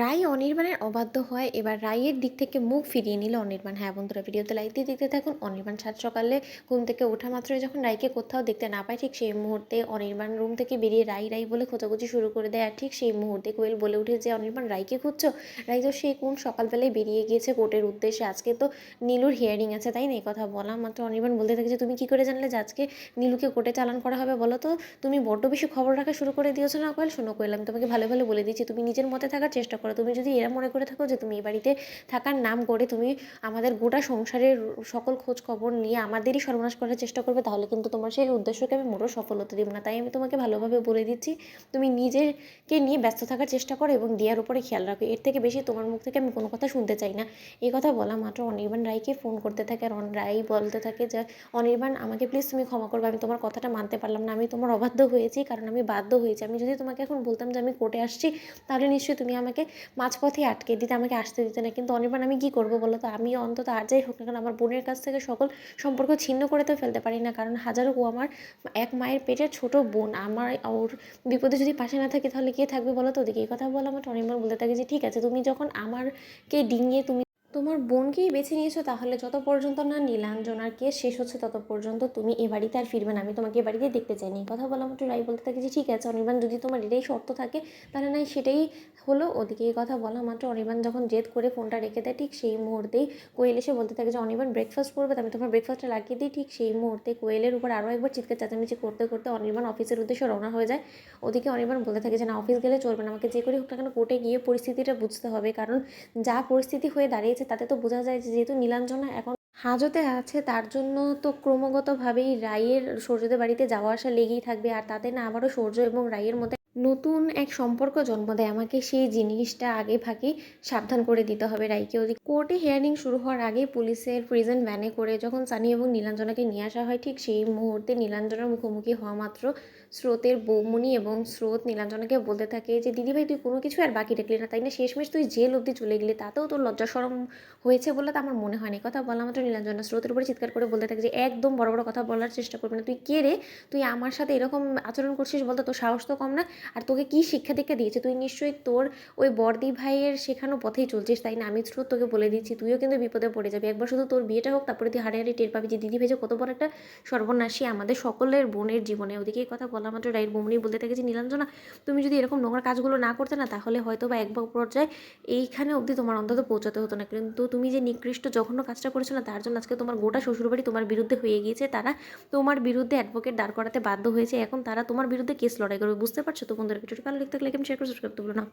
রাই অনির্বাণের অবাধ্য হয়। এবার রাইয়ের দিক থেকে মুখ ফিরিয়ে নিল অনির্বাণ। হ্যাঁ বন্ধুরা, ভিডিওতে লাইক দিয়ে দেখতে থাকুন। অনির্বাণ সাত সকালে ঘুম থেকে ওঠা মাত্রই যখন রাইকে কোথাও দেখতে না পায়, ঠিক সেই মুহূর্তে অনির্বাণ রুম থেকে বেরিয়ে রাই রাই বলে খোঁজাখুঁজি শুরু করে দেয়। আর ঠিক সেই মুহূর্তে কোয়েল বলে উঠে যে, অনির্বাণ রাইকে খুঁজছো? রাই তো সেই কোন সকালবেলায় বেরিয়ে গিয়েছে কোর্টের উদ্দেশ্যে। আজকে তো নীলুর হিয়ারিং আছে, তাই না? এই কথা বলা মাত্র অনির্বাণ বলতে থাকে যে, তুমি কি করে জানলে যে, আজকে নীলুকে কোর্টে চালান করা হবে বলো তো? তুমি বড্ড বেশি খবর রাখা শুরু করে দিয়েছ না কোয়েল? শোনো কোয়েল, আমি তোমাকে ভালো ভালো বলে দিচ্ছি। তুমি নিজের মতে থাকার চেষ্টা করো। তুমি যদি এরা মনে করে থাকো যে তুমি এই বাড়িতে থাকার নাম করে তুমি আমাদের গোটা সংসারের সকল খোঁজ খবর নিয়ে আমাদেরই সর্বনাশ করার চেষ্টা করবে, তাহলে কিন্তু তোমার সেই উদ্দেশ্যকে আমি মোটেও সফল হতে দেবো না। তাই আমি তোমাকে ভালোভাবে বলে দিচ্ছি, তুমি নিজেকে নিয়ে ব্যস্ত থাকার চেষ্টা করো এবং দিয়ার উপরে খেয়াল রাখো। এর থেকে বেশি তোমার মুখ থেকে আমি কোনো কথা শুনতে চাই না। এই কথা বলা মাত্র অনির্বাণ রায়কে ফোন করতে থাকে আর রায় বলতে থাকে যে, অনির্বাণ, আমাকে প্লিজ তুমি ক্ষমা করবে, আমি তোমার কথাটা মানতে পারলাম না, আমি তোমার অবাধ্য হয়েছি, কারণ আমি বাধ্য হয়েছি। আমি যদি তোমাকে এখন বলতাম যে আমি কোর্টে আসছি, তাহলে নিশ্চয়ই তুমি আমাকে মাঝপথে আটকে দিতে, আমাকে আসতে দিতে না। কিন্তু অনির্বাণ, আমি কি করব বলো তো? আমি অন্তত আর যাই হোক না কারণ আমার বোনের কাছ থেকে সকল সম্পর্ক ছিন্ন করে তো ফেলতে পারি না। কারণ হাজারো, ও আমার এক মায়ের পেটের ছোট বোন। আমার, ওর বিপদে যদি পাশে না থাকে, তাহলে কে থাকবে বলো তো? ওদিকে এই কথা বলে আমার অনির্বাণ বলতে থাকে যে, ঠিক আছে, তুমি যখন আমারকে ডিঙিয়ে তুমি তোমার বোনকেই বেছে নিয়েছো তাহলে যত পর্যন্ত না নীলাঞ্জনার কেস শেষ হচ্ছে তত পর্যন্ত তুমি এ বাড়িতে আর ফিরবে না। আমি তোমাকে এ বাড়িতে দেখতে চাইনি। কথা বলা মাত্র রাই বলতে থাকে যে, ঠিক আছে, অনির্বাণ, যদি তোমার এটাই শর্ত থাকে, তাহলে নাই, সেটাই হলো। ওদিকে এই কথা বলা মাত্র অনির্বাণ যখন জেদ করে ফোনটা রেখে দেয়, ঠিক সেই মুহূর্তেই কোয়েল এসে বলতে থাকে যে, অনির্বাণ ব্রেকফাস্ট করবে? আমি তোমার ব্রেকফাস্টটা লাগিয়ে দিই, ঠিক সেই মুহূর্তে কোয়েলের উপর আরও একবার চিৎকার চেঁচামেচি করতে করতে অনির্বাণ অফিসের উদ্দেশ্যে রওনা হয়ে যায়। ওদিকে অনির্বাণ বলতে থাকে যে, না অফিস গেলে চলবে না। আমাকে যে করে হোক না কেন, কোর্টে গিয়ে পরিস্থিতিটা বুঝতে হবে। কারণ যা পরিস্থিতি হয়ে দাঁড়িয়েছে তাতে তো বোঝা যায় যে যেহেতু নীলাঞ্জনা এখন হাজতে আছে, তার জন্য তো ক্রমাগতভাবেই রায়ের সূর্যদের বাড়িতে যাওয়া আসা লেগেই থাকবে। আর তাতে না আবারও সূর্য এবং রায়ের মধ্যে নতুন এক সম্পর্ক জন্ম দেয়। আমাকে সেই জিনিসটা আগে ভাগেই সাবধান করে দিতে হবে রাইকে। ওদিকে কোর্টে হিয়ারিং শুরু হওয়ার আগে পুলিশের প্রিজেন্ট ভ্যানে করে যখন সানি এবং নীলাঞ্জনাকে নিয়ে আসা হয়, ঠিক সেই মুহূর্তে নীলাঞ্জনার মুখোমুখি হওয়া মাত্র স্রোতের বৌমনি এবং স্রোত নীলাঞ্জনাকে বলতে থাকে যে দিদিভাই তুই কোনো কিছু আর বাকি রাখলি না, তাই না? শেষমেশ তুই জেল অবধি চলে গেলি, তাতেও তোর লজ্জা সরম হয়েছে বলে তো আমার মনে হয় না কথা বলা মাত্র নীলাঞ্জনা স্রোতের উপরে চিৎকার করে বলতে থাকে যে, একদম বড় বড় কথা বলার চেষ্টা করবি না। তুই কে রে? তুই আমার সাথে এরকম আচরণ করছিস বলতে তোর সাহস তো কম না? আর তোকে কি শিক্ষা দীক্ষা দিয়েছে? তুই নিশ্চয়ই তোর ওই বর্দি ভাইয়ের শেখানো পথেই চলছিস, তাই না? আমি স্রোত তোকে বলে দিচ্ছি, তুইও কিন্তু বিপদে পড়ে যাবি। একবার শুধু তোর বিয়েটা হোক, তারপরে তুই হারে হারে টের পাবি যে, দিদি ভেজে কত বড় একটা সর্বনাশী আমাদের সকলের বোনের জীবনে। ওদিকে এই কথা বলা মাত্র রায়ের বমনি বলতে থাকে যে, নীলাঞ্জনা, তুমি যদি এরকম নোংরা কাজগুলো না করতে না, তাহলে হয়তো বা এক বা পর্যায়ে এইখানে অবধি তোমার অন্তত পৌঁছাতে হতো না। কিন্তু তুমি যে নিকৃষ্ট জঘন্য কাজটা করেছ না তার জন্য আজকে তোমার গোটা শ্বশুরবাড়ি তোমার বিরুদ্ধে হয়ে গিয়েছে। তারা তোমার বিরুদ্ধে অ্যাডভোকেট দাঁড় করাতে বাধ্য হয়েছে। এখন তারা তোমার বিরুদ্ধে কেস লড়াই করবে। বুঝতে পারছ? তো বন্ধুরা ভিডিওটি ভালো লিখতে এবং শেয়ার করে সাবস্ক্রাইব করতে ভুলো না।